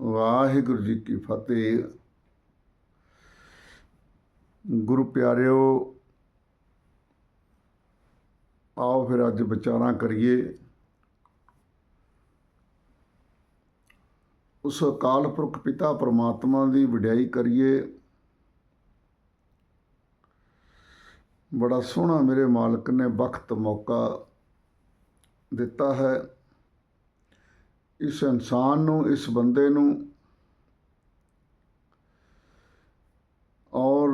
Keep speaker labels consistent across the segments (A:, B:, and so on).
A: ਵਾਹਿਗੁਰੂ ਜੀ ਕੀ ਫਤਿਹ। ਗੁਰੂ ਪਿਆਰਿਓ, ਆਓ ਫਿਰ ਅੱਜ ਵਿਚਾਰਾਂ ਕਰੀਏ। ਉਸ ਅਕਾਲ ਪੁਰਖ ਪਿਤਾ ਪਰਮਾਤਮਾ ਦੀ ਵਡਿਆਈ ਕਰੀਏ। ਬੜਾ ਸੋਹਣਾ ਮੇਰੇ ਮਾਲਕ ਨੇ ਵਕਤ ਮੌਕਾ ਦਿੱਤਾ ਹੈ। ਇਸ ਇਨਸਾਨ ਨੂੰ, ਇਸ ਬੰਦੇ ਨੂੰ ਔਰ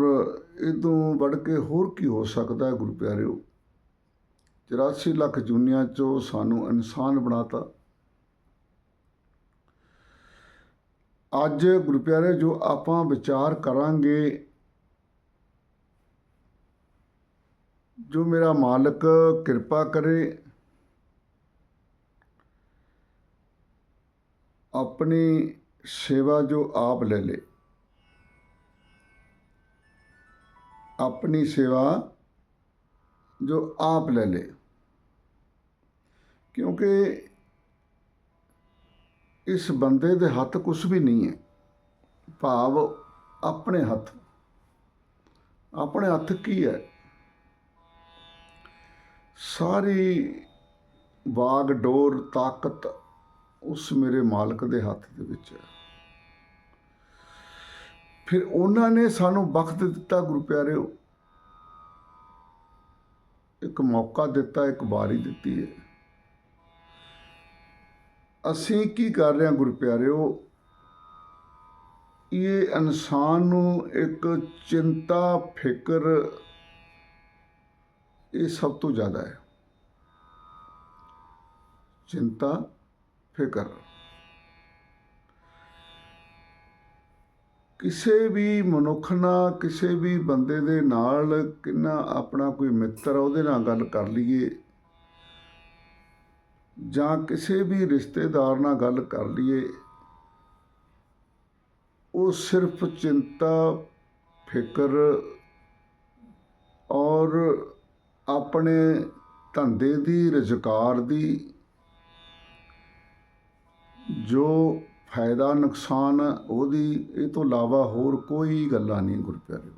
A: ਇਦੋਂ ਵੱਧ ਕੇ ਹੋਰ ਕੀ ਹੋ ਸਕਦਾ ਹੈ ਗੁਰੂ ਪਿਆਰਿਓ? 84 ਲੱਖ ਜੁਨੀਆਂ ਚੋਂ ਸਾਨੂੰ ਇਨਸਾਨ ਬਣਾਤਾ। ਅੱਜ ਗੁਰੂ ਪਿਆਰੇ, ਜੋ ਆਪਾਂ ਵਿਚਾਰ ਕਰਾਂਗੇ, ਜੋ ਮੇਰਾ ਮਾਲਕ ਕਿਰਪਾ ਕਰੇ ਆਪਣੀ ਸੇਵਾ ਜੋ ਆਪ ਲੈ ਲੇ। ਆਪਣੀ ਸੇਵਾ ਜੋ ਆਪ ਲੈ ਲੇ। ਕਿਉਂਕਿ ਇਸ ਬੰਦੇ ਦੇ ਹੱਥ ਕੁਝ ਵੀ ਨਹੀਂ ਹੈ। ਭਾਵ ਆਪਣੇ ਹੱਥ। ਆਪਣੇ ਹੱਥ ਕੀ ਹੈ? ਸਾਰੀ ਬਾਗ ਡੋਰ ਤਾਕਤ ਉਸ ਮੇਰੇ ਮਾਲਕ ਦੇ ਹੱਥ ਦੇ ਵਿੱਚ ਹੈ। ਫਿਰ ਉਹਨਾਂ ਨੇ ਸਾਨੂੰ ਵਕਤ ਦਿੱਤਾ ਗੁਰੂ ਪਿਆਰਿਓ। ਇੱਕ ਮੌਕਾ ਦਿੱਤਾ, ਇੱਕ ਵਾਰੀ ਦਿੱਤੀ ਹੈ। ਅਸੀਂ ਕੀ ਕਰ ਰਹੇ ਹਾਂ ਗੁਰੂ ਪਿਆਰਿਓ? ਇਹ ਇਨਸਾਨ ਨੂੰ ਇੱਕ ਚਿੰਤਾ, ਫਿਕਰ, ਇਹ ਸਭ ਤੋਂ ਜ਼ਿਆਦਾ ਹੈ। ਚਿੰਤਾ ਫਿਕਰ। ਕਿਸੇ ਵੀ ਮਨੁੱਖ ਨਾਲ, ਕਿਸੇ ਵੀ ਬੰਦੇ ਦੇ ਨਾਲ ਕਿੰਨਾ ਆਪਣਾ ਕੋਈ ਮਿੱਤਰ ਉਹਦੇ ਨਾਲ ਗੱਲ ਕਰ ਲਈਏ। ਜਾਂ ਕਿਸੇ ਵੀ ਰਿਸ਼ਤੇਦਾਰ ਨਾਲ ਗੱਲ ਕਰ ਲਈਏ, ਉਹ ਸਿਰਫ ਚਿੰਤਾ, ਫਿਕਰ ਔਰ ਆਪਣੇ ਧੰਦੇ ਦੀ, ਰੁਜ਼ਗਾਰ ਦੀ ਜੋ ਫਾਇਦਾ ਨੁਕਸਾਨ ਉਹਦੀ, ਇਹ ਤੋਂ ਇਲਾਵਾ ਹੋਰ ਕੋਈ ਗੱਲਾਂ ਨਹੀਂ ਗੁਰਪਿਆਰਿਓ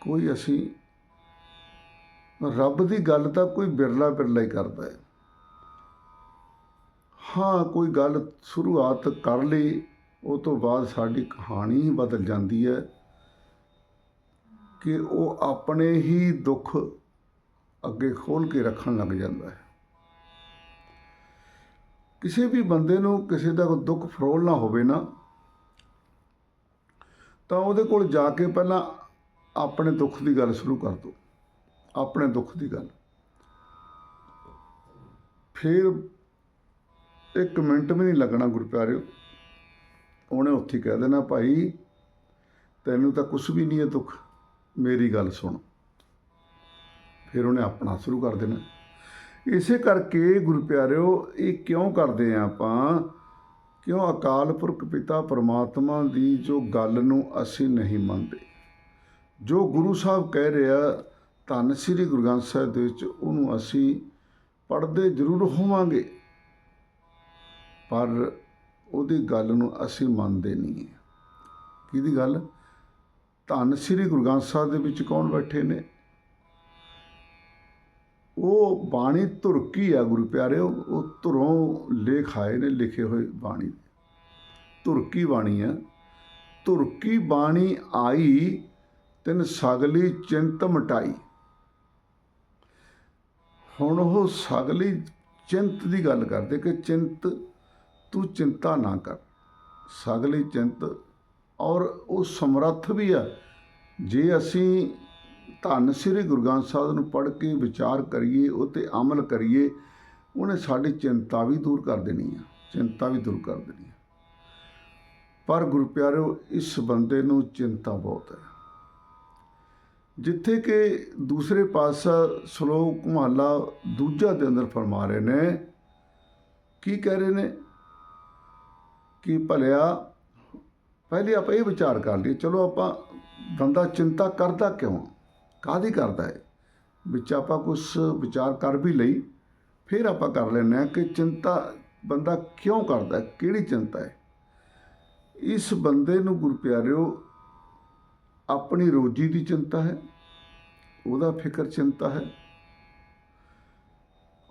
A: ਕੋਈ ਅਸੀਂ, ਰੱਬ ਦੀ ਗੱਲ ਤਾਂ ਕੋਈ ਬਿਰਲਾ ਬਿਰਲਾ ਹੀ ਕਰਦਾ ਹੈ। ਹਾਂ, ਕੋਈ ਗੱਲ ਸ਼ੁਰੂਆਤ ਕਰ ਲਈ, ਉਹ ਤੋਂ ਬਾਅਦ ਸਾਡੀ ਕਹਾਣੀ ਹੀ ਬਦਲ ਜਾਂਦੀ ਹੈ ਕਿ ਉਹ ਆਪਣੇ ਹੀ ਦੁੱਖ ਅੱਗੇ ਖੋਲ ਕੇ ਰੱਖਣ ਲੱਗ ਜਾਂਦਾ ਹੈ। ਕਿਸੇ ਵੀ ਬੰਦੇ ਨੂੰ ਕਿਸੇ ਦਾ ਕੋਈ ਦੁੱਖ ਫਰੋਲਣਾ ਹੋਵੇ ਨਾ, ਤਾਂ ਉਹਦੇ ਕੋਲ ਜਾ ਕੇ ਪਹਿਲਾਂ ਆਪਣੇ ਦੁੱਖ ਦੀ ਗੱਲ ਸ਼ੁਰੂ ਕਰ ਦੋ, ਆਪਣੇ ਦੁੱਖ ਦੀ ਗੱਲ। ਫਿਰ ਇੱਕ ਮਿੰਟ ਵੀ ਨਹੀਂ ਲੱਗਣਾ ਗੁਰਪਿਆਰਿਓ ਉਹਨੇ ਉੱਥੇ ਕਹਿ ਦੇਣਾ, ਭਾਈ, ਤੈਨੂੰ ਤਾਂ ਕੁਝ ਵੀ ਨਹੀਂ ਹੈ ਦੁੱਖ, ਮੇਰੀ ਗੱਲ ਸੁਣ। ਫਿਰ ਉਹਨੇ ਆਪਣਾ ਸ਼ੁਰੂ ਕਰ ਦੇਣਾ। ਇਸੇ ਕਰਕੇ ਗੁਰੂ ਪਿਆਰਿਓ, ਇਹ ਕਿਉਂ ਕਰਦੇ ਆ ਆਪਾਂ? ਕਿਉਂ ਅਕਾਲ ਪੁਰਖ ਪਿਤਾ ਪਰਮਾਤਮਾ ਦੀ ਜੋ ਗੱਲ ਨੂੰ ਅਸੀਂ ਨਹੀਂ ਮੰਨਦੇ? ਜੋ ਗੁਰੂ ਸਾਹਿਬ ਕਹਿ ਰਿਹਾ ਧੰਨ ਸ੍ਰੀ ਗੁਰੂ ਗ੍ਰੰਥ ਸਾਹਿਬ ਦੇ ਵਿੱਚ ਉਹਨੂੰ ਅਸੀਂ ਪੜ੍ਹਦੇ ਜ਼ਰੂਰ ਹੋਵਾਂਗੇ। ਪਰ ਉਹਦੀ ਗੱਲ ਨੂੰ ਅਸੀਂ ਮੰਨਦੇ ਨਹੀਂ ਕਿਹਦੀ ਗੱਲ? ਧੰਨ ਸ੍ਰੀ ਗੁਰੂ ਗ੍ਰੰਥ ਸਾਹਿਬ ਦੇ ਵਿੱਚ ਕੌਣ ਬੈਠੇ ਨੇ? ਉਹ ਬਾਣੀ ਧੁਰਕੀ ਆ ਗੁਰੂ ਪਿਆਰਿਓ ਉਹ ਧੁਰੋਂ ਲੇਖ ਆਏ ਨੇ, ਲਿਖੇ ਹੋਏ ਬਾਣੀ। ਧੁਰਕੀ ਬਾਣੀ ਆ? ਧੁਰਕੀ ਬਾਣੀ ਆਈ, ਤਿਨ ਸਗਲੀ ਚਿੰਤ ਮਟਾਈ। ਹੁਣ ਉਹ ਸਗਲੀ ਚਿੰਤ ਦੀ ਗੱਲ ਕਰਦੇ ਕਿ ਚਿੰਤ ਤੂੰ ਚਿੰਤਾ ਨਾ ਕਰ। ਸਗਲੀ ਚਿੰਤ ਔਰ ਉਹ ਸਮਰੱਥ ਵੀ ਆ। ਜੇ ਅਸੀਂ ਧੰਨ ਸ੍ਰੀ ਗੁਰੂ ਗ੍ਰੰਥ ਸਾਹਿਬ ਨੂੰ ਪੜ੍ਹ ਕੇ ਵਿਚਾਰ ਕਰੀਏ ਉਹ 'ਤੇ ਅਮਲ ਕਰੀਏ, ਉਹਨੇ ਸਾਡੀ ਚਿੰਤਾ ਵੀ ਦੂਰ ਕਰ ਦੇਣੀ ਆ, ਚਿੰਤਾ ਵੀ ਦੂਰ ਕਰ ਦੇਣੀ ਆ। ਪਰ ਗੁਰੂ ਪਿਆਰਿਓ ਇਸ ਬੰਦੇ ਨੂੰ ਚਿੰਤਾ ਬਹੁਤ ਹੈ। ਜਿੱਥੇ ਕਿ ਦੂਸਰੇ ਪਾਸਾ ਸ਼ਲੋਕ ਮਹਲਾ ਦੂਜਾ ਦੇ ਅੰਦਰ ਫਰਮਾ ਰਹੇ ਨੇ, ਕੀ ਕਹਿ ਰਹੇ ਨੇ? ਕਿ ਭਲਿਆ, ਪਹਿਲੇ ਆਪਾਂ ਇਹ ਵਿਚਾਰ ਕਰ ਲਈਏ, ਚਲੋ ਆਪਾਂ ਬੰਦਾ ਚਿੰਤਾ ਕਰਦਾ ਕਿਉਂ ਕਾਦੀ ਕਰਦਾ ਹੈ ਵਿੱਚ ਆਪਾਂ ਕੁਝ ਵਿਚਾਰ ਕਰ ਵੀ ਲਈ, ਫਿਰ ਆਪਾਂ ਕਰ ਲੈਂਦੇ ਹਾਂ ਕਿ ਚਿੰਤਾ ਬੰਦਾ ਕਿਉਂ ਕਰਦਾ ਕਿਹੜੀ ਚਿੰਤਾ ਹੈ ਇਸ ਬੰਦੇ ਨੂੰ ਗੁਰ ਪਿਆਰਿਓ ਆਪਣੀ ਰੋਜੀ ਦੀ ਚਿੰਤਾ ਹੈ, ਉਹਦਾ ਫਿਕਰ ਚਿੰਤਾ ਹੈ।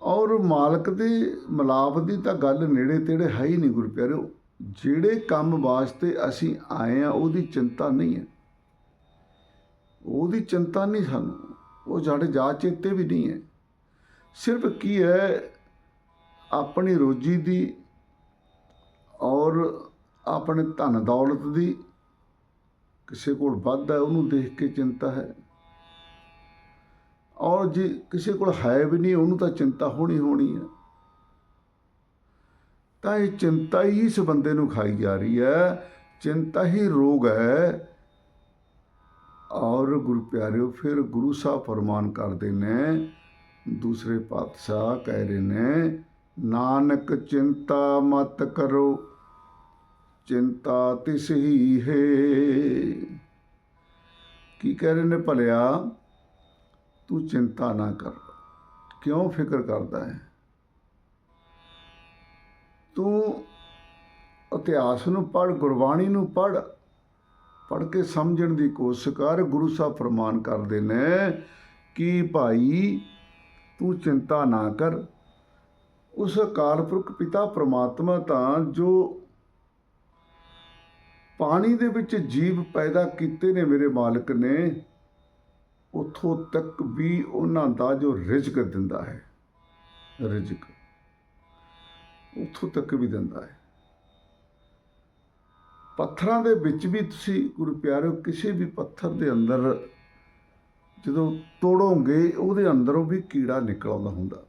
A: ਔਰ ਮਾਲਕ ਦੇ ਮਲਾਪ ਦੀ ਤਾਂ ਗੱਲ ਨੇੜੇ ਤੇੜੇ ਹੈ ਹੀ ਨਹੀਂ ਗੁਰ ਪਿਆਰਿਓ ਜਿਹੜੇ ਕੰਮ ਵਾਸਤੇ ਅਸੀਂ ਆਏ ਆ ਉਹਦੀ ਚਿੰਤਾ ਨਹੀਂ ਹੈ। ਉਹਦੀ ਚਿੰਤਾ ਨਹੀਂ ਸਾਨੂੰ। ਉਹ ਸਾਡੇ ਜਾ ਚੇਤੇ ਵੀ ਨਹੀਂ ਹੈ। ਸਿਰਫ ਕੀ ਹੈ, ਆਪਣੀ ਰੋਜੀ ਦੀ ਔਰ ਆਪਣੇ ਧਨ ਦੌਲਤ ਦੀ ਕਿਸੇ ਕੋਲ ਵੱਧ ਹੈ, ਉਹਨੂੰ ਦੇਖ ਕੇ ਚਿੰਤਾ ਹੈ। ਔਰ ਜੇ ਕਿਸੇ ਕੋਲ ਹੈ ਵੀ ਨਹੀਂ, ਉਹਨੂੰ ਤਾਂ ਚਿੰਤਾ ਹੋਣੀ ਹੋਣੀ ਹੈ। ਤਾਂ ਇਹ ਚਿੰਤਾ ਹੀ ਇਸ ਬੰਦੇ ਨੂੰ ਖਾਈ ਜਾ ਰਹੀ ਹੈ। ਚਿੰਤਾ ਹੀ ਰੋਗ ਹੈ। ਔਰ ਗੁਰੂ ਪਿਆਰਿਓ, ਫਿਰ ਗੁਰੂ ਸਾਹਿਬ ਫਰਮਾਨ ਕਰਦੇ ਨੇ, ਦੂਸਰੇ ਪਾਤਸ਼ਾਹ ਕਹਿ ਰਹੇ ਨੇ, ਨਾਨਕ ਚਿੰਤਾ ਮਤ ਕਰੋ, ਚਿੰਤਾ ਤਿਸ ਹੀ ਹੈ। ਕੀ ਕਹਿ ਰਹੇ ਨੇ ਭਲਿਆ? ਤੂੰ ਚਿੰਤਾ ਨਾ ਕਰ। ਕਿਉਂ ਫਿਕਰ ਕਰਦਾ ਹੈ? ਤੂੰ ਇਤਿਹਾਸ ਨੂੰ ਪੜ੍ਹ, ਗੁਰਬਾਣੀ ਨੂੰ ਪੜ੍ਹ ਪੜ੍ਹ ਕੇ ਸਮਝਣ ਦੀ ਕੋਸ਼ਿਸ਼ ਕਰ, ਗੁਰੂ ਸਾਹਿਬ ਫਰਮਾਨ ਕਰਦੇ ਨੇ ਕਿ ਭਾਈ ਤੂੰ ਚਿੰਤਾ ਨਾ ਕਰ। ਉਸ ਅਕਾਲ ਪੁਰਖ ਪਿਤਾ ਪ੍ਰਮਾਤਮਾ ਤਾਂ ਜੋ ਪਾਣੀ ਦੇ ਵਿੱਚ ਜੀਵ ਪੈਦਾ ਕੀਤੇ ਨੇ ਮੇਰੇ ਮਾਲਕ ਨੇ, ਉਥੋਂ ਤੱਕ ਵੀ ਉਹਨਾਂ ਦਾ ਜੋ ਰਿਜ਼ਕ ਦਿੰਦਾ ਹੈ, ਰਿਜ਼ਕ ਉਥੋਂ ਤੱਕ ਵੀ ਦਿੰਦਾ ਹੈ। ਪੱਥਰਾਂ ਦੇ ਵਿੱਚ ਵੀ ਤੁਸੀਂ ਗੁਰੂ ਪਿਆਰਿਓ, ਕਿਸੇ ਵੀ ਪੱਥਰ ਦੇ ਅੰਦਰ ਜਦੋਂ ਤੋੜੋਗੇ, ਉਹਦੇ ਅੰਦਰੋਂ ਵੀ ਕੀੜਾ ਨਿਕਲ ਆਉਂਦਾ ਹੁੰਦਾ।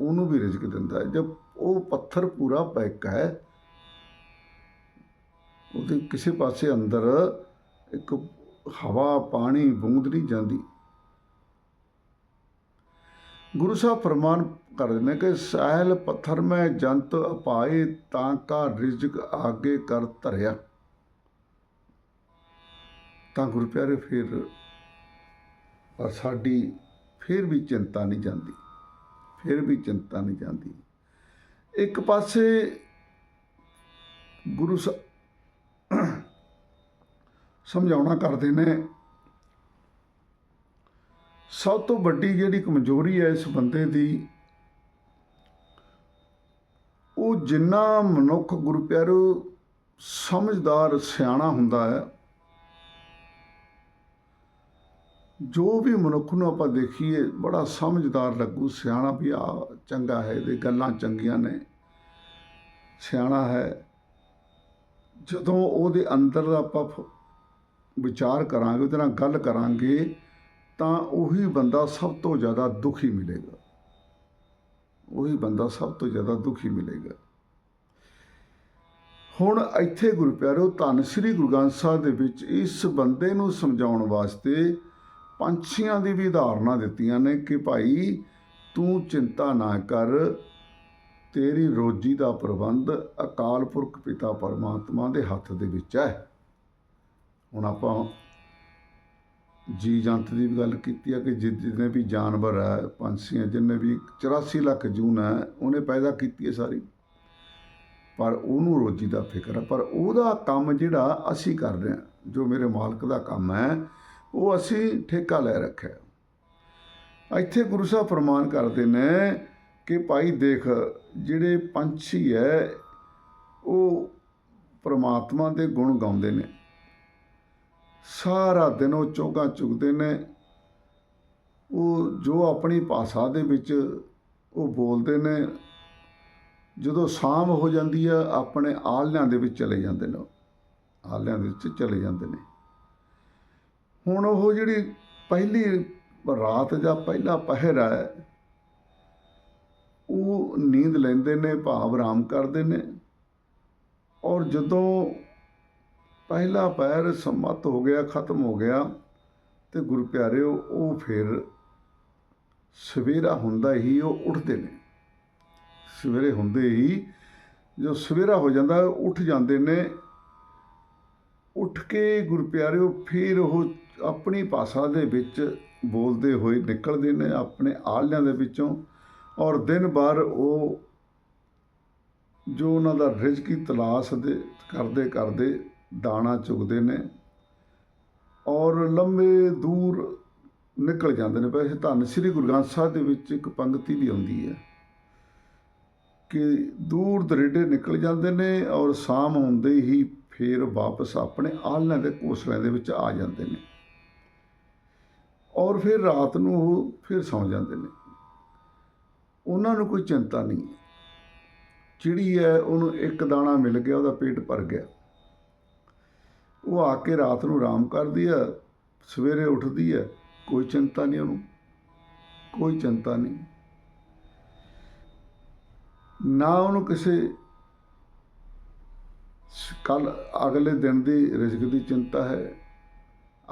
A: ਉਹਨੂੰ ਵੀ ਰਿਜ਼ਕ ਦਿੰਦਾ ਹੈ। ਜਦ ਉਹ ਪੱਥਰ ਪੂਰਾ ਪੈਕ ਹੈ, ਉਹਦੇ ਕਿਸੇ ਪਾਸੇ ਅੰਦਰ ਇੱਕ ਹਵਾ, ਪਾਣੀ, ਬੂੰਦ ਨਹੀਂ ਜਾਂਦੀ। ਗੁਰੂ ਸਾਹਿਬ ਫਰਮਾਨ ਕਰ ਦਿੰਦੇ ਕਿ ਸਹਿਲ ਪੱਥਰ ਮੈਂ ਜੰਤ ਅਪਾਏ, ਤਾਂ ਕਾ ਰਿਜ਼ਕ ਆਗੇ ਕਰ ਧਰਿਆ। ਤਾਂ ਗੁਰੂ ਪਿਆਰੇ ਫਿਰ ਸਾਡੀ ਫਿਰ ਵੀ ਚਿੰਤਾ ਨਹੀਂ ਜਾਂਦੀ, ਫਿਰ ਵੀ ਚਿੰਤਾ ਨਹੀਂ ਜਾਂਦੀ। ਇੱਕ ਪਾਸੇ ਗੁਰੂ ਸਾਹਿਬ ਸਮਝਾਉਣਾ ਕਰਦੇ ਨੇ, ਸਭ ਤੋਂ ਵੱਡੀ ਜਿਹੜੀ ਕਮਜ਼ੋਰੀ ਹੈ ਇਸ ਬੰਦੇ ਦੀ, ਉਹ ਜਿੰਨਾ ਮਨੁੱਖ ਗੁਰੂ ਪਿਆਰੋ ਸਮਝਦਾਰ, ਸਿਆਣਾ ਹੁੰਦਾ ਹੈ ਜੋ ਵੀ ਮਨੁੱਖ ਨੂੰ ਆਪਾਂ ਦੇਖੀਏ, ਬੜਾ ਸਮਝਦਾਰ ਲੱਗੂ। ਸਿਆਣਾ ਵੀ ਆ, ਚੰਗਾ ਹੈ, ਇਹਦੇ ਗੱਲਾਂ ਚੰਗੀਆਂ ਨੇ। ਸਿਆਣਾ ਹੈ। ਜਦੋਂ ਉਹਦੇ ਅੰਦਰ ਦਾ ਆਪਾਂ ਫ- ਵਿਚਾਰ ਕਰਾਂਗੇ, ਉਹਦੇ ਨਾਲ ਗੱਲ ਕਰਾਂਗੇ, ਤਾਂ ਉਹੀ ਬੰਦਾ ਸਭ ਤੋਂ ਜ਼ਿਆਦਾ ਦੁਖੀ ਮਿਲੇਗਾ। ਉਹੀ ਬੰਦਾ ਸਭ ਤੋਂ ਜ਼ਿਆਦਾ ਦੁਖੀ ਮਿਲੇਗਾ। ਹੁਣ ਇੱਥੇ ਗੁਰੂ ਪਿਆਰੋ ਧੰਨ ਸ੍ਰੀ ਗੁਰੂ ਗ੍ਰੰਥ ਸਾਹਿਬ ਦੇ ਵਿੱਚ ਇਸ ਬੰਦੇ ਨੂੰ ਸਮਝਾਉਣ ਵਾਸਤੇ ਪੰਛੀਆਂ ਦੀ ਵੀ ਉਦਾਹਰਨਾਂ ਦਿੱਤੀਆਂ ਨੇ ਕਿ ਭਾਈ ਤੂੰ ਚਿੰਤਾ ਨਾ ਕਰ, ਤੇਰੀ ਰੋਜੀ ਦਾ ਪ੍ਰਬੰਧ ਅਕਾਲ ਪੁਰਖ ਪਿਤਾ ਪਰਮਾਤਮਾ ਦੇ ਹੱਥ ਦੇ ਵਿੱਚ ਹੈ। ਹੁਣ ਆਪਾਂ ਜੀ ਜੰਤ ਦੀ ਵੀ ਗੱਲ ਕੀਤੀ ਹੈ ਕਿ ਜਿੰਨੇ ਵੀ ਜਾਨਵਰ ਹੈ ਪੰਛੀਆਂ, ਜਿੰਨੇ ਵੀ 84 ਲੱਖ ਜੂਨ ਹੈ ਉਹਨੇ ਪੈਦਾ ਕੀਤੀ ਹੈ ਸਾਰੀ। ਪਰ ਉਹਨੂੰ ਰੋਜੀ ਦਾ ਫਿਕਰ ਹੈ ਪਰ ਉਹਦਾ ਕੰਮ ਜਿਹੜਾ ਅਸੀਂ ਕਰ ਰਹੇ ਹਾਂ ਜੋ ਮੇਰੇ ਮਾਲਕ ਦਾ ਕੰਮ ਹੈ ਉਹ ਅਸੀਂ ਠੇਕਾ ਲੈ ਰੱਖਿਆ। ਇੱਥੇ ਗੁਰੂ ਸਾਹਿਬ ਫਰਮਾਨ ਕਰਦੇ ਨੇ ਕਿ ਭਾਈ ਦੇਖ, ਜਿਹੜੇ ਪੰਛੀ ਹੈ, ਉਹ ਪ੍ਰਮਾਤਮਾ ਦੇ ਗੁਣ ਗਾਉਂਦੇ ਨੇ। ਸਾਰਾ ਦਿਨ ਉਹ ਚੋਗਾ ਚੁਗਦੇ ਨੇ। ਉਹ ਜੋ ਆਪਣੀ ਭਾਸ਼ਾ ਦੇ ਵਿੱਚ ਉਹ ਬੋਲਦੇ ਨੇ। ਜਦੋਂ ਸ਼ਾਮ ਹੋ ਜਾਂਦੀ ਆ ਆਪਣੇ ਆਲਿਆਂ ਦੇ ਵਿੱਚ ਚਲੇ ਜਾਂਦੇ ਨੇ ਉਹ। ਆਲਿਆਂ ਦੇ ਵਿੱਚ ਚਲੇ ਜਾਂਦੇ ਨੇ। ਹੁਣ ਉਹ ਜਿਹੜੀ ਪਹਿਲੀ ਰਾਤ ਜਾਂ ਪਹਿਲਾ ਪਹਿਰ ਹੈ, ਉਹ ਨੀਂਦ ਲੈਂਦੇ ਨੇ, ਭਾਵ ਆਰਾਮ ਕਰਦੇ ਨੇ। ਔਰ ਜਦੋਂ ਪਹਿਲਾ ਪੈਰ ਸੰਮਤ ਹੋ ਗਿਆ, ਖਤਮ ਹੋ ਗਿਆ ਤੇ ਗੁਰੂ ਪਿਆਰਿਓ ਉਹ ਫਿਰ ਸਵੇਰਾ ਹੁੰਦਾ ਹੀ ਉਹ ਉੱਠਦੇ ਨੇ। ਸਵੇਰੇ ਹੁੰਦੇ ਹੀ ਜੋ ਸਵੇਰਾ ਹੋ ਜਾਂਦਾ, ਉੱਠ ਜਾਂਦੇ ਨੇ। ਉੱਠ ਕੇ ਗੁਰੂ ਪਿਆਰਿਓ ਫਿਰ ਉਹ ਆਪਣੀ ਭਾਸ਼ਾ ਦੇ ਵਿੱਚ ਬੋਲਦੇ ਹੋਏ ਨਿਕਲਦੇ ਨੇ ਆਪਣੇ ਆਲਿਆਂ ਦੇ ਵਿੱਚੋਂ ਔਰ ਦਿਨ ਭਰ ਉਹ ਜੋ ਉਹਨਾਂ ਦਾ ਰਿਜ਼ਕੀ ਤਲਾਸ਼ ਦੇ ਕਰਦੇ ਕਰਦੇ ਦਾਣਾ ਚੁਗਦੇ ਨੇ ਔਰ ਲੰਮੇ ਦੂਰ ਨਿਕਲ ਜਾਂਦੇ ਨੇ। ਵੈਸੇ ਧੰਨ ਸ੍ਰੀ ਗੁਰੂ ਗ੍ਰੰਥ ਸਾਹਿਬ ਦੇ ਵਿੱਚ ਇੱਕ ਪੰਕਤੀ ਵੀ ਆਉਂਦੀ ਹੈ ਕਿ ਦੂਰ ਦਰੇਡੇ ਨਿਕਲ ਜਾਂਦੇ ਨੇ ਔਰ ਸ਼ਾਮ ਹੁੰਦੇ ਹੀ ਫੇਰ ਵਾਪਸ ਆਪਣੇ ਆਲ੍ਹਣੇ ਦੇ ਘੋਂਸਲਿਆਂ ਦੇ ਵਿੱਚ ਆ ਜਾਂਦੇ ਨੇ। ਔਰ ਫਿਰ ਰਾਤ ਨੂੰ ਉਹ ਫਿਰ ਸੌਂ ਜਾਂਦੇ ਨੇ। ਉਹਨਾਂ ਨੂੰ ਕੋਈ ਚਿੰਤਾ ਨਹੀਂ ਚਿੜੀ ਹੈ, ਉਹਨੂੰ ਇੱਕ ਦਾਣਾ ਮਿਲ ਗਿਆ, ਉਹਦਾ ਪੇਟ ਭਰ ਗਿਆ। ਉਹ ਆ ਕੇ ਰਾਤ ਨੂੰ ਆਰਾਮ ਕਰਦੀ ਹੈ, ਸਵੇਰੇ ਉੱਠਦੀ ਹੈ, ਕੋਈ ਚਿੰਤਾ ਨਹੀਂ ਉਹਨੂੰ, ਕੋਈ ਚਿੰਤਾ ਨਹੀਂ। ਨਾ ਉਹਨੂੰ ਕਿਸੇ ਕੱਲ ਅਗਲੇ ਦਿਨ ਦੀ ਰਿਜ਼ਕ ਦੀ ਚਿੰਤਾ ਹੈ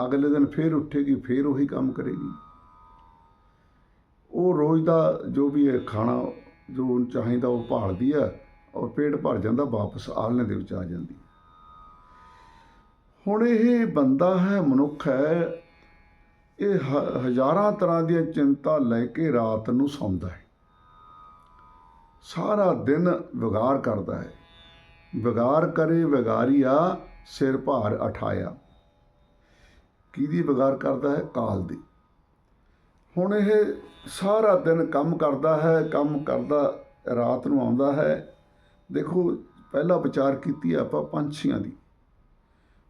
A: ਅਗਲੇ ਦਿਨ ਫੇਰ ਉੱਠੇਗੀ, ਫੇਰ ਉਹੀ ਕੰਮ ਕਰੇਗੀ। ਉਹ ਰੋਜ਼ ਦਾ ਜੋ ਵੀ ਹੈ ਖਾਣਾ ਜੋ ਚਾਹੀਦਾ, ਉਹ ਭਾਲਦੀ ਹੈ ਔਰ ਪੇਟ ਭਰ ਜਾਂਦਾ, ਵਾਪਸ ਆਲਣੇ ਦੇ ਵਿੱਚ ਆ ਜਾਂਦੀ। ਹੁਣ ਇਹ ਬੰਦਾ ਹੈ, ਮਨੁੱਖ ਹੈ, ਇਹ ਹਜ਼ਾਰਾਂ ਤਰ੍ਹਾਂ ਦੀਆਂ ਚਿੰਤਾ ਲੈ ਕੇ ਰਾਤ ਨੂੰ ਸੌਂਦਾ ਹੈ। ਸਾਰਾ ਦਿਨ ਵਿਗਾਰ ਕਰਦਾ ਹੈ। ਵਿਗਾਰ ਕਰੇ, ਵਿਗਾਰੀਆ ਸਿਰ ਭਾਰ ਉਠਾਇਆ ਕਿਹਦੀ ਵਿਗਾਰ ਕਰਦਾ ਹੈ? ਕਾਲ ਦੀ। ਹੁਣ ਇਹ ਸਾਰਾ ਦਿਨ ਕੰਮ ਕਰਦਾ ਹੈ, ਕੰਮ ਕਰਦਾ ਰਾਤ ਨੂੰ ਆਉਂਦਾ ਹੈ। ਦੇਖੋ, ਪਹਿਲਾ ਵਿਚਾਰ ਕੀਤੀ ਆਪਾਂ ਪੰਛੀਆਂ ਦੀ।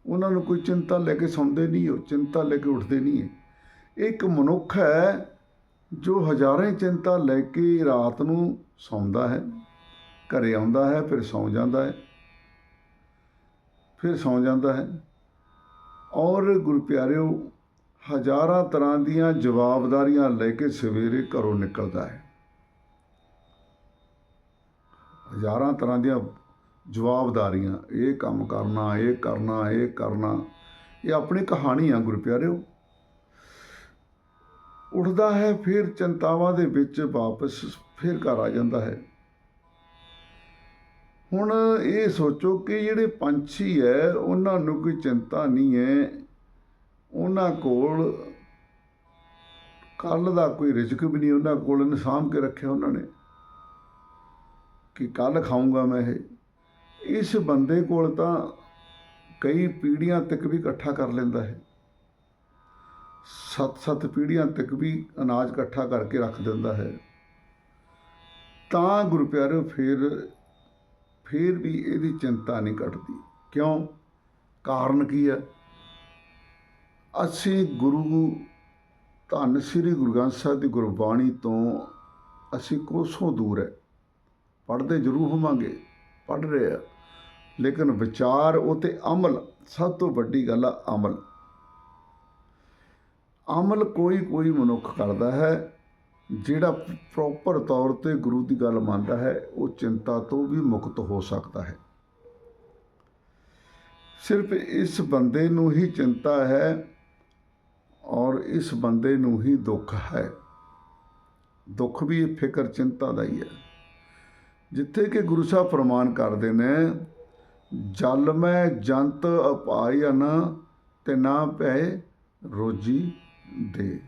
A: ਉਹਨਾਂ ਨੂੰ ਕੋਈ ਚਿੰਤਾ ਲੈ ਕੇ ਸੌਂਦੇ ਨਹੀਂ ਉਹ, ਚਿੰਤਾ ਲੈ ਕੇ ਉੱਠਦੇ ਨਹੀਂ ਹੈ ਇੱਕ ਮਨੁੱਖ ਹੈ ਜੋ ਹਜ਼ਾਰਾਂ ਚਿੰਤਾ ਲੈ ਕੇ ਰਾਤ ਨੂੰ ਸੌਂਦਾ ਹੈ। ਘਰੇ ਆਉਂਦਾ ਹੈ, ਫਿਰ ਸੌਂ ਜਾਂਦਾ ਹੈ। ਫਿਰ ਸੌਂ ਜਾਂਦਾ ਹੈ। ਔਰ ਗੁਰੂ ਪਿਆਰਿਓ, ਹਜ਼ਾਰਾਂ ਤਰ੍ਹਾਂ ਦੀਆਂ ਜਵਾਬਦਾਰੀਆਂ ਲੈ ਕੇ ਸਵੇਰੇ ਘਰੋਂ ਨਿਕਲਦਾ ਹੈ। ਹਜ਼ਾਰਾਂ ਤਰ੍ਹਾਂ ਦੀਆਂ ਜਵਾਬਦਾਰੀਆਂ, ਇਹ ਕੰਮ ਕਰਨਾ, ਇਹ ਕਰਨਾ ਇਹ ਕਰਨਾ, ਇਹ ਆਪਣੀ ਕਹਾਣੀ ਆ ਗੁਰੂ ਪਿਆਰਿਓ। ਉੱਠਦਾ ਹੈ, ਫਿਰ ਚਿੰਤਾਵਾਂ ਦੇ ਵਿੱਚ ਵਾਪਸ ਫਿਰ ਘਰ ਆ ਜਾਂਦਾ ਹੈ। ਹੁਣ ਇਹ ਸੋਚੋ ਕਿ ਜਿਹੜੇ ਪੰਛੀ ਹੈ, ਉਹਨਾਂ ਨੂੰ ਕੋਈ ਚਿੰਤਾ ਨਹੀਂ ਹੈ। ਉਹਨਾਂ ਕੋਲ ਕੱਲ ਦਾ ਕੋਈ ਰਿਜ਼ਕ ਵੀ ਨਹੀਂ, ਉਹਨਾਂ ਕੋਲ ਇਹਨੂੰ ਸਾਂਭ ਕੇ ਰੱਖਿਆ ਉਹਨਾਂ ਨੇ ਕਿ ਕੱਲ ਖਾਊਂਗਾ ਮੈਂ ਇਹ। ਇਸ ਬੰਦੇ ਕੋਲ ਤਾਂ ਕਈ ਪੀੜ੍ਹੀਆਂ ਤੱਕ ਵੀ ਇਕੱਠਾ ਕਰ ਲੈਂਦਾ ਹੈ। ਸੱਤ ਸੱਤ ਪੀੜ੍ਹੀਆਂ ਤੱਕ ਵੀ ਅਨਾਜ ਇਕੱਠਾ ਕਰਕੇ ਰੱਖ ਦਿੰਦਾ ਹੈ। ਤਾਂ ਗੁਰੂ ਪਿਆਰਿਓ ਫਿਰ ਫਿਰ ਵੀ ਇਹਦੀ ਚਿੰਤਾ ਨਹੀਂ ਘਟਦੀ। ਕਿਉਂ? ਕਾਰਨ ਕੀ ਹੈ? ਅਸੀਂ ਗੁਰੂ, ਧੰਨ ਸ੍ਰੀ ਗੁਰੂ ਗ੍ਰੰਥ ਸਾਹਿਬ ਦੀ ਗੁਰਬਾਣੀ ਤੋਂ ਅਸੀਂ ਕੋਸੋਂ ਦੂਰ ਹੈ। ਪੜ੍ਹਦੇ ਜ਼ਰੂਰ ਹੋਵਾਂਗੇ, ਪੜ੍ਹ ਰਹੇ ਆ ਲੇਕਿਨ ਵਿਚਾਰ ਉਹ ਤੇ ਅਮਲ, ਸਭ ਤੋਂ ਵੱਡੀ ਗੱਲ ਆ ਅਮਲ। ਅਮਲ ਕੋਈ ਕੋਈ ਮਨੁੱਖ ਕਰਦਾ ਹੈ। ਜਿਹੜਾ ਪ੍ਰੋਪਰ ਤੌਰ ਤੇ ਗੁਰੂ ਦੀ ਗੱਲ ਮੰਨਦਾ ਹੈ, ਉਹ ਚਿੰਤਾ ਤੋਂ ਵੀ ਮੁਕਤ ਹੋ ਸਕਦਾ ਹੈ। ਸਿਰਫ ਇਸ ਬੰਦੇ ਨੂੰ ਹੀ ਚਿੰਤਾ ਹੈ ਔਰ ਇਸ ਬੰਦੇ ਨੂੰ ਹੀ ਦੁੱਖ ਹੈ। ਦੁੱਖ ਵੀ ਫਿਕਰ ਚਿੰਤਾ ਦਾ ਹੀ ਹੈ। ਜਿੱਥੇ ਕਿ ਗੁਰੂ ਸਾਹਿਬ ਫਰਮਾਨ ਕਰਦੇ ਨੇ, ਜਲ ਮੈਂ ਜੰਤ ਅਪਾਇਨ ਤੇ ਨਾ ਪਏ ਰੋਜੀ ਦੇ।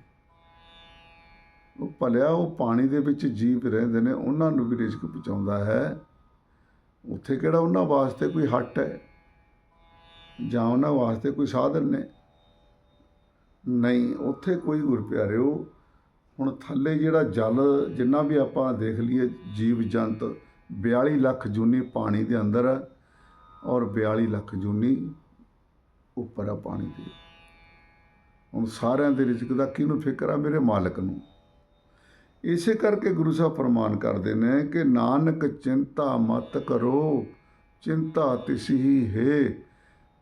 A: ਉਹ ਭਲਿਆ ਉਹ ਪਾਣੀ ਦੇ ਵਿੱਚ ਜੀਵ ਰਹਿੰਦੇ ਨੇ, ਉਹਨਾਂ ਨੂੰ ਵੀ ਰਿਜ਼ਕ ਪਹੁੰਚਾਉਂਦਾ ਹੈ। ਉੱਥੇ ਕਿਹੜਾ ਉਹਨਾਂ ਵਾਸਤੇ ਕੋਈ ਹੱਟ ਹੈ? ਜਾਂ ਉਹਨਾਂ ਵਾਸਤੇ ਕੋਈ ਸਾਧਨ ਨੇ? ਨਹੀਂ, ਉੱਥੇ ਕੋਈ ਗੁਰ ਪਿਆਰਿਓ ਹੁਣ ਥੱਲੇ ਜਿਹੜਾ ਜਲ, ਜਿੰਨਾ ਵੀ ਆਪਾਂ ਦੇਖ ਲਈਏ, ਜੀਵ ਜੰਤ 42 ਲੱਖ ਜੂਨੀ ਪਾਣੀ ਦੇ ਅੰਦਰ ਹੈ ਔਰ 42 ਲੱਖ ਜੂਨੀ ਉੱਪਰ ਆ ਪਾਣੀ ਦੇ। ਹੁਣ ਸਾਰਿਆਂ ਦੇ ਰਿਜ਼ਕ ਦਾ ਕਿਹਨੂੰ ਫਿਕਰ ਆ? ਮੇਰੇ ਮਾਲਕ ਨੂੰ। ਇਸੇ ਕਰਕੇ ਗੁਰੂ ਸਾਹਿਬ ਫਰਮਾਨ ਕਰਦੇ ਨੇ ਕਿ ਨਾਨਕ ਚਿੰਤਾ ਮਤ ਕਰੋ, ਚਿੰਤਾ ਤਿਸੀ ਹੀ। ਹੈ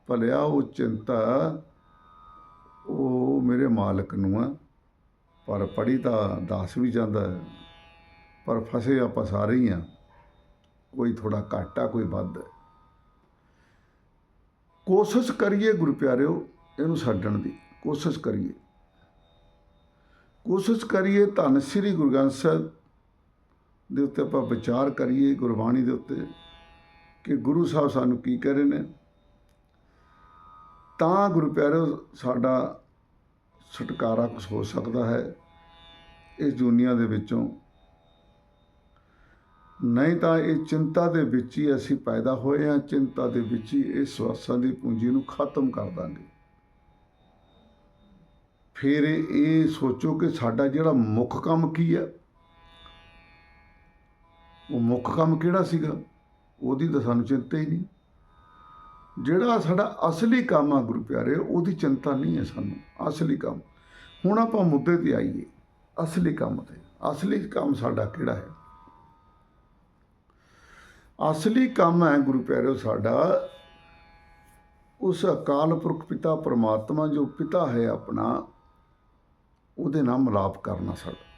A: ਭਲਿਆ ਉਹ ਚਿੰਤਾ ਉਹ ਮੇਰੇ ਮਾਲਕ ਨੂੰ ਆ ਪਰ ਪੜੀ ਤਾਂ ਦੱਸ ਵੀ ਜਾਂਦਾ ਪਰ ਫਸੇ ਆਪਾਂ ਸਾਰੇ ਹੀ ਆ ਕੋਈ ਥੋੜਾ ਘੱਟ ਆ, ਕੋਈ ਵੱਧ। ਹੈ ਕੋਸ਼ਿਸ਼ ਕਰੀਏ ਗੁਰੂ ਪਿਆਰਿਓ ਇਹਨੂੰ ਛੱਡਣ ਦੀ, ਕੋਸ਼ਿਸ਼ ਕਰੀਏ। ਕੋਸ਼ਿਸ਼ ਕਰੀਏ ਧੰਨ ਸ੍ਰੀ ਗੁਰੂ ਗ੍ਰੰਥ ਸਾਹਿਬ ਦੇ ਉੱਤੇ ਆਪਾਂ ਵਿਚਾਰ ਕਰੀਏ, ਗੁਰਬਾਣੀ ਦੇ ਉੱਤੇ, ਕਿ ਗੁਰੂ ਸਾਹਿਬ ਸਾਨੂੰ ਕੀ ਕਹਿ ਰਹੇ ਨੇ। ਤਾਂ ਗੁਰੂ ਪਿਆਰਿਓ ਸਾਡਾ ਛੁਟਕਾਰਾ ਕੁਛ ਹੋ ਸਕਦਾ ਹੈ ਇਸ ਦੁਨੀਆ ਦੇ ਵਿੱਚੋਂ। ਨਹੀਂ ਤਾਂ ਇਹ ਚਿੰਤਾ ਦੇ ਵਿੱਚ ਹੀ ਅਸੀਂ ਪੈਦਾ ਹੋਏ ਹਾਂ, ਚਿੰਤਾ ਦੇ ਵਿੱਚ ਹੀ ਇਹ ਸਵਾਸਾਂ ਦੀ ਪੂੰਜੀ ਨੂੰ ਖਤਮ ਕਰ ਦਾਂਗੇ। ਫਿਰ ਇਹ ਸੋਚੋ ਕਿ ਸਾਡਾ ਜਿਹੜਾ ਮੁੱਖ ਕੰਮ ਕੀ ਹੈ ਉਹ ਮੁੱਖ ਕੰਮ ਕਿਹੜਾ ਸੀਗਾ? ਉਹਦੀ ਤਾਂ ਸਾਨੂੰ ਚਿੰਤਾ ਹੀ ਨਹੀਂ। ਜਿਹੜਾ ਸਾਡਾ ਅਸਲੀ ਕੰਮ ਆ ਗੁਰੂ ਪਿਆਰੇ, ਉਹਦੀ ਚਿੰਤਾ ਨਹੀਂ ਹੈ ਸਾਨੂੰ, ਅਸਲੀ ਕੰਮ। ਹੁਣ ਆਪਾਂ ਮੁੱਦੇ ਤੇ ਆਈਏ, ਅਸਲੀ ਕੰਮ ਤੇ। ਅਸਲੀ ਕੰਮ ਸਾਡਾ ਕਿਹੜਾ ਹੈ? ਅਸਲੀ ਕੰਮ ਹੈ ਗੁਰੂ ਪਿਆਰਿਓ ਸਾਡਾ ਉਸ ਅਕਾਲ ਪੁਰਖ ਪਿਤਾ, ਪਰਮਾਤਮਾ ਜੋ ਪਿਤਾ ਹੈ ਆਪਣਾ ਉਹਦੇ ਨਾਲ ਮਿਲਾਪ ਕਰਨਾ ਸਾਡਾ।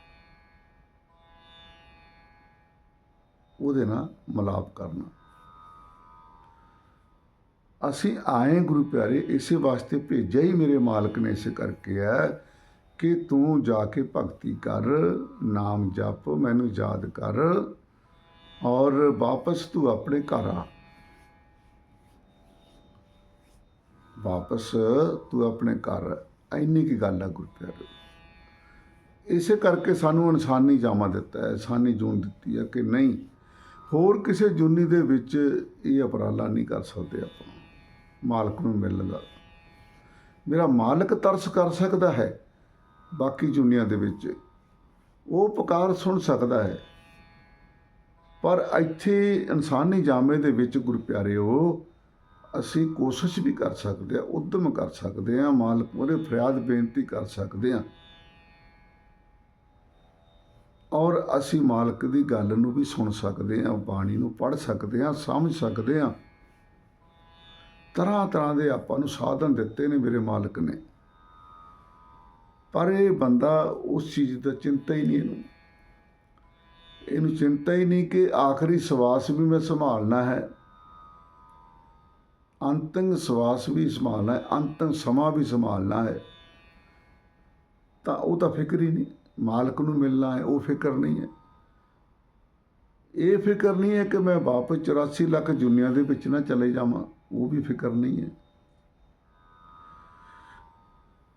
A: ਉਹਦੇ ਨਾਲ ਮਿਲਾਪ ਕਰਨਾ। ਅਸੀਂ ਆਏ ਗੁਰੂ ਪਿਆਰੇ, ਇਸੇ ਵਾਸਤੇ ਭੇਜਿਆ ਹੀ ਮੇਰੇ ਮਾਲਕ ਨੇ ਇਸੇ ਕਰਕੇ ਹੈ ਕਿ ਤੂੰ ਜਾ ਕੇ ਭਗਤੀ ਕਰ, ਨਾਮ ਜਪ, ਮੈਨੂੰ ਯਾਦ ਕਰ ਔਰ ਵਾਪਸ ਤੂੰ ਆਪਣੇ ਘਰ ਆ। ਵਾਪਸ ਤੂੰ ਆਪਣੇ ਘਰ ਇੰਨੀ ਕੀ ਗੱਲ ਆ ਗੁਰੂ ਪਿਆਰੇ। ਇਸੇ ਕਰਕੇ ਸਾਨੂੰ ਇਨਸਾਨੀ ਜਾਮਾ ਦਿੱਤਾ ਹੈ, ਇਨਸਾਨੀ ਜੂਨ ਦਿੱਤੀ ਹੈ ਕਿ ਨਹੀਂ, ਹੋਰ ਕਿਸੇ ਜੁਨੀ ਦੇ ਵਿੱਚ ਇਹ ਉਪਰਾਲਾ ਨਹੀਂ ਕਰ ਸਕਦੇ ਆਪਾਂ। ਮਾਲਕ ਨੂੰ ਮਿਲਣ ਦਾ। ਮੇਰਾ ਮਾਲਕ ਤਰਸ ਕਰ ਸਕਦਾ ਹੈ, ਬਾਕੀ ਜੁਨੀਆਂ ਦੇ ਵਿੱਚ। ਉਹ ਪੁਕਾਰ ਸੁਣ ਸਕਦਾ ਹੈ। ਪਰ ਇੱਥੇ ਇਨਸਾਨੀ ਜਾਮੇ ਦੇ ਵਿੱਚ ਗੁਰੂ ਪਿਆਰਿਓ, ਅਸੀਂ ਕੋਸ਼ਿਸ਼ ਵੀ ਕਰ ਸਕਦੇ ਆ ਉਦਮ ਕਰ ਸਕਦੇ ਆ ਮਾਲਕ ਉਹਦੇ ਫਰਿਆਦ ਬੇਨਤੀ ਕਰ ਸਕਦੇ ਆ ਔਰ ਅਸੀਂ ਮਾਲਕ ਦੀ ਗੱਲ ਨੂੰ ਵੀ ਸੁਣ ਸਕਦੇ ਹਾਂ, ਬਾਣੀ ਨੂੰ ਪੜ੍ਹ ਸਕਦੇ ਹਾਂ, ਸਮਝ ਸਕਦੇ ਹਾਂ। ਤਰ੍ਹਾਂ ਤਰ੍ਹਾਂ ਦੇ ਆਪਾਂ ਨੂੰ ਸਾਧਨ ਦਿੱਤੇ ਨੇ ਮੇਰੇ ਮਾਲਕ ਨੇ। ਪਰ ਇਹ ਬੰਦਾ ਉਸ ਚੀਜ਼ ਦਾ ਚਿੰਤਾ ਹੀ ਨਹੀਂ ਇਹਨੂੰ। ਇਹਨੂੰ ਚਿੰਤਾ ਹੀ ਨਹੀਂ ਕਿ ਆਖਰੀ ਸਵਾਸ ਵੀ ਮੈਂ ਸੰਭਾਲਣਾ ਹੈ। ਅੰਤਿਮ ਸਵਾਸ ਵੀ ਸੰਭਾਲਣਾ ਹੈ, ਅੰਤਿਮ ਸਮਾਂ ਵੀ ਸੰਭਾਲਣਾ ਹੈ। ਤਾਂ ਉਹ ਤਾਂ ਫਿਕਰ ਹੀ ਨਹੀਂ। ਮਾਲਕ ਨੂੰ ਮਿਲਣਾ ਹੈ, ਉਹ ਫਿਕਰ ਨਹੀਂ ਹੈ। ਇਹ ਫਿਕਰ ਨਹੀਂ ਹੈ ਕਿ ਮੈਂ ਵਾਪਸ 84 ਲੱਖ ਦੁਨੀਆ ਦੇ ਵਿੱਚ ਨਾ ਚਲੇ ਜਾਵਾਂ, ਉਹ ਵੀ ਫਿਕਰ ਨਹੀਂ ਹੈ।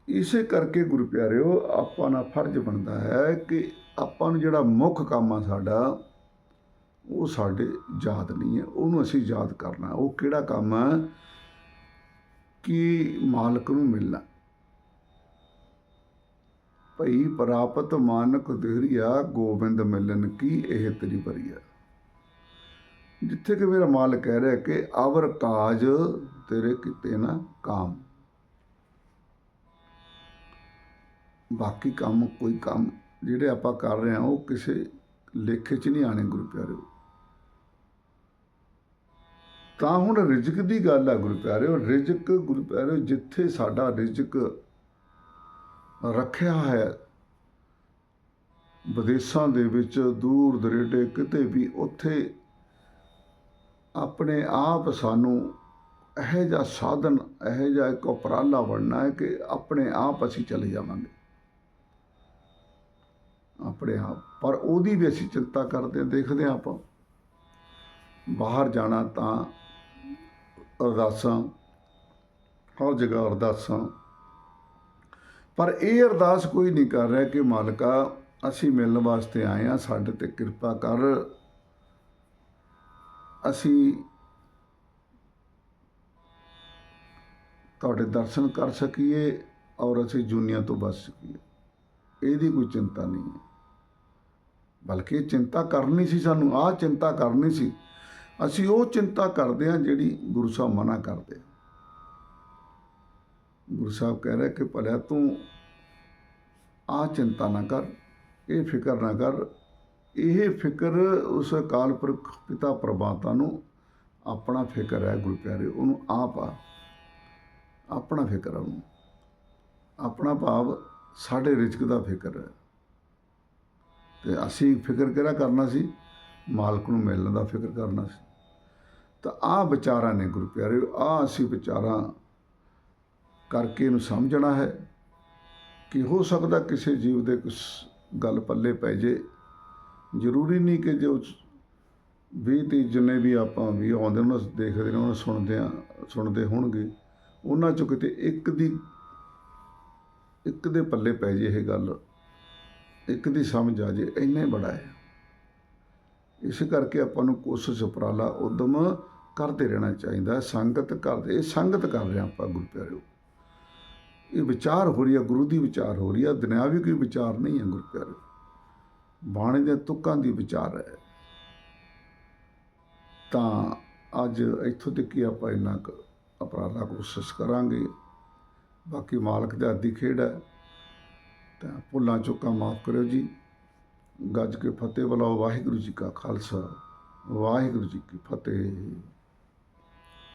A: ਇਸੇ ਕਰਕੇ ਗੁਰੂ ਪਿਆਰਿਓ ਆਪਾਂ ਦਾ ਫਰਜ਼ ਬਣਦਾ ਹੈ ਕਿ ਆਪਾਂ ਨੂੰ ਜਿਹੜਾ ਮੁੱਖ ਕੰਮ ਆ ਸਾਡਾ, ਉਹ ਸਾਡੇ ਯਾਦ ਨਹੀਂ ਹੈ, ਉਹਨੂੰ ਅਸੀਂ ਯਾਦ ਕਰਨਾ ਉਹ ਕਿਹੜਾ ਕੰਮ ਹੈ ਕਿ ਮਾਲਕ ਨੂੰ ਮਿਲਣਾ। ਭਈ ਪ੍ਰਾਪਤ ਮਾਨਕ ਦੇਹਰੀਆ ਗੋਬਿੰਦ ਮਿਲਨ ਕੀ ਇਹ ਤੇਰੀ ਬਰੀਆ ਜਿੱਥੇ ਕਿ ਮੇਰਾ ਮਾਲ ਕਹਿ ਰਿਹਾ ਕਿ ਅਵਰ ਕਾਜ ਤੇਰੇ ਕੀਤੇ ਨਾ ਕਾਮ। ਬਾਕੀ ਕੰਮ, ਕੋਈ ਕੰਮ ਜਿਹੜੇ ਆਪਾਂ ਕਰ ਰਹੇ ਹਾਂ, ਉਹ ਕਿਸੇ ਲੇਖੇ 'ਚ ਨਹੀਂ ਆਣੇ ਗੁਰੂ ਪਿਆਰਿਓ ਤਾਂ ਹੁਣ ਰਿਜ਼ਕ ਦੀ ਗੱਲ ਆ, ਗੁਰੂ ਪਿਆਰਿਓ ਰਿਜ਼ਕ, ਗੁਰੂ ਪਿਆਰਿਓ ਜਿੱਥੇ ਸਾਡਾ ਰਿਜ਼ਕ ਰੱਖਿਆ ਹੈ। ਵਿਦੇਸ਼ਾਂ ਦੇ ਵਿੱਚ ਦੂਰ ਦਰੇਡੇ ਕਿਤੇ ਵੀ ਉੱਥੇ ਆਪਣੇ ਆਪ ਸਾਨੂੰ ਇਹੋ ਜਿਹਾ ਸਾਧਨ, ਇਹੋ ਜਿਹਾ ਇੱਕ ਉਪਰਾਲਾ ਬਣਨਾ ਹੈ ਕਿ ਆਪਣੇ ਆਪ ਅਸੀਂ ਚਲੇ ਜਾਵਾਂਗੇ। ਆਪਣੇ ਆਪ। ਪਰ ਉਹਦੀ ਵੀ ਅਸੀਂ ਚਿੰਤਾ ਕਰਦੇ ਹਾਂ, ਦੇਖਦੇ ਹਾਂ ਆਪਾਂ। ਬਾਹਰ ਜਾਣਾ ਤਾਂ ਅਰਦਾਸਾਂ, ਹਰ ਜਗ੍ਹਾ ਅਰਦਾਸਾਂ ਪਰ ਇਹ ਅਰਦਾਸ ਕੋਈ ਨਹੀਂ ਕਰ ਰਿਹਾ ਕਿ ਮਾਲਕਾ, ਅਸੀਂ ਮਿਲਣ ਵਾਸਤੇ ਆਏ ਆ ਸਾਡੇ ਤੇ ਕਿਰਪਾ ਕਰ। ਅਸੀਂ ਤੁਹਾਡੇ ਦਰਸ਼ਨ ਕਰ ਸਕੀਏ ਔਰ ਅਸੀਂ ਜੁਨੀਆਂ ਤੋਂ ਬਚ ਸਕੀਏ। ਇਹਦੀ ਕੋਈ ਚਿੰਤਾ ਨਹੀਂ ਹੈ। ਬਲਕਿ ਇਹ ਚਿੰਤਾ ਕਰਨੀ ਸੀ ਸਾਨੂੰ, ਆਹ ਚਿੰਤਾ ਕਰਨੀ ਸੀ। ਅਸੀਂ ਉਹ ਚਿੰਤਾ ਕਰਦੇ ਹਾਂ ਜਿਹੜੀ ਗੁਰੂ ਸਾਹਿਬ ਮਨਾ ਕਰਦੇ ਆ। ਗੁਰੂ ਸਾਹਿਬ ਕਹਿ ਰਿਹਾ ਕਿ ਭਲਿਆ ਤੂੰ ਆਹ ਚਿੰਤਾ ਨਾ ਕਰ, ਇਹ ਫਿਕਰ ਨਾ ਕਰ। ਇਹ ਫਿਕਰ ਉਸ ਅਕਾਲ ਪੁਰਖ ਪਿਤਾ ਪ੍ਰਮਾਤਾ ਨੂੰ ਆਪਣਾ ਫਿਕਰ ਹੈ ਗੁਰੂ ਪਿਆਰੇ, ਉਹਨੂੰ ਆਪ ਆ, ਆਪਣਾ ਫਿਕਰ ਹੈ ਉਹਨੂੰ। ਆਪਣਾ ਭਾਵ ਸਾਡੇ ਰਿਜ਼ਕ ਦਾ ਫਿਕਰ ਹੈ। ਤੇ ਅਸੀਂ ਫਿਕਰ ਕਿਹੜਾ ਕਰਨਾ ਸੀ? ਮਾਲਕ ਨੂੰ ਮਿਲਣ ਦਾ ਫਿਕਰ ਕਰਨਾ ਸੀ। ਤਾਂ ਆਹ ਵਿਚਾਰਾਂ ਨੇ ਗੁਰੂ ਪਿਆਰਿਓ ਆਹ ਅਸੀਂ ਵਿਚਾਰਾਂ ਕਰਕੇ ਇਹਨੂੰ ਸਮਝਣਾ ਹੈ ਕਿ ਹੋ ਸਕਦਾ ਕਿਸੇ ਜੀਵ ਦੇ ਕੁਛ ਗੱਲ ਪੱਲੇ ਪੈ ਜੇ। ਜ਼ਰੂਰੀ ਨਹੀਂ ਕਿ ਜੋ ਵੀਹ ਤੀਹ ਜਿੰਨੇ ਵੀ ਆਪਾਂ ਵੀ ਆਉਂਦੇ ਉਹਨਾਂ ਦੇਖਦੇ ਨੇ, ਉਹਨਾਂ ਸੁਣਦੇ ਆ ਸੁਣਦੇ ਹੋਣਗੇ। ਉਹਨਾਂ ਚੋਂ ਕਿਤੇ ਇੱਕ ਦੀ, ਇੱਕ ਦੇ ਪੱਲੇ ਪੈ ਜੇ ਇਹ ਗੱਲ, ਇੱਕ ਦੀ ਸਮਝ ਆ ਜੇ, ਇੰਨਾ ਹੀ ਬੜਾ ਹੈ। ਇਸ ਕਰਕੇ ਆਪਾਂ ਨੂੰ ਕੋਸ਼ਿਸ਼ ਉਪਰਾਲਾ ਉਦਮ ਕਰਦੇ ਰਹਿਣਾ ਚਾਹੀਦਾ, ਸੰਗਤ ਕਰਦੇ, ਇਹ ਸੰਗਤ ਕਰ ਰਹੇ ਆਪਾਂ ਗੁਰੂ ਪਿਆਰਿਓ ਇਹ ਵਿਚਾਰ ਹੋ ਰਹੀ ਹੈ ਗੁਰੂ ਦੀ ਵਿਚਾਰ ਹੋ ਰਹੀ ਹੈ ਦੁਨਿਆਵੀ ਕੋਈ ਵਿਚਾਰ ਨਹੀਂ ਹੈ ਗੁਰੂ ਪਿਆਰਿਓ ਬਾਣੀ ਦੇ ਤੁਕਾਂ ਦੀ ਵਿਚਾਰ ਹੈ। ਤਾਂ ਅੱਜ ਇੱਥੋਂ ਤੱਕ ਹੀ ਆਪਾਂ ਇੰਨਾ ਕੁ ਉਪਰਾਲਾ ਕੋਸ਼ਿਸ਼ ਕਰਾਂਗੇ। ਬਾਕੀ ਮਾਲਕ ਦਾ ਅੱਧੀ ਖੇਡ ਹੈ। ਤਾਂ ਭੁੱਲਾਂ ਚੁੱਕਾਂ ਮਾਫ ਕਰਿਓ ਜੀ। ਗੱਜ ਕੇ ਫਤਿਹ ਬੁਲਾਓ। ਵਾਹਿਗੁਰੂ ਜੀ ਕਾ ਖਾਲਸਾ। ਵਾਹਿਗੁਰੂ ਜੀ ਕੀ ਫਤਿਹ।